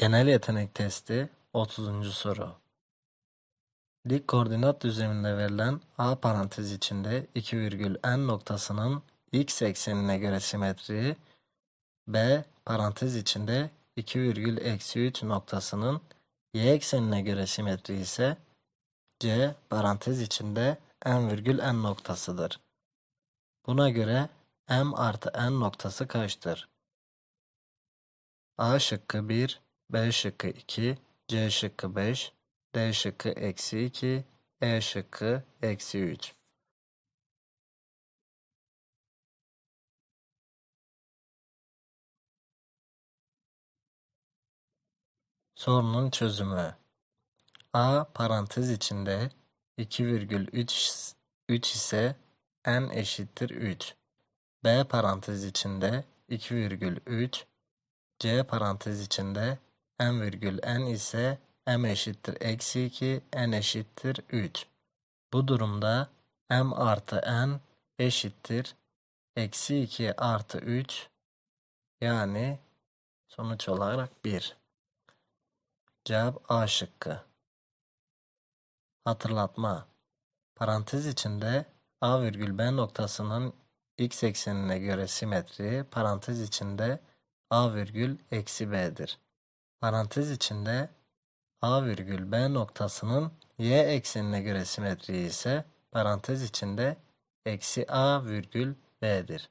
Genel yetenek testi 30. soru. Dik koordinat düzleminde verilen A parantez içinde 2 virgül n noktasının x eksenine göre simetriği, B parantez içinde 2 virgül eksi 3 noktasının y eksenine göre simetriği ise C parantez içinde n virgül n noktasıdır. Buna göre m artı n noktası kaçtır? A şıkkı 1, B şıkkı 2, C şıkkı 5, D şıkkı eksi 2, E şıkkı eksi 3. Sorunun çözümü. A parantez içinde 2,3 3 ise n eşittir 3. B parantez içinde 2,3 C parantez içinde m virgül n ise m eşittir eksi 2 n eşittir 3. Bu durumda m artı n eşittir eksi 2 artı 3 yani sonuç olarak 1. Cevap A şıkkı. Hatırlatma. Parantez içinde A virgül B noktasının x eksenine göre simetri parantez içinde A virgül eksi B'dir. Parantez içinde A virgül B noktasının y eksenine göre simetri ise parantez içinde eksi A virgül B'dir.